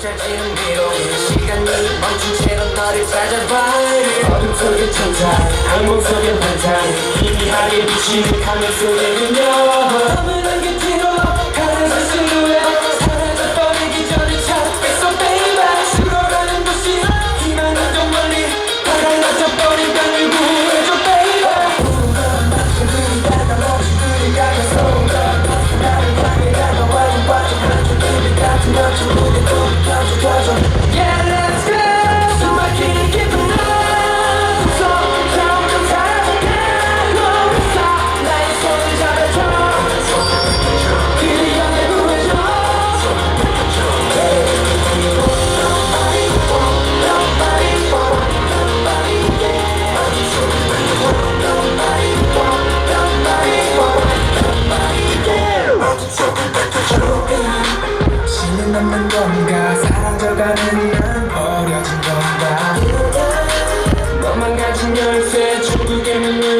펼쳐지는 미로는 시간이 멈춘 채로 너를 찾아봐. 어둠 속의 천사 악몽 속의 환상 희미하게 비치는 가면 속의 음영 나는 난 버려진 건가? 너만 가진 열쇠 중국의 문을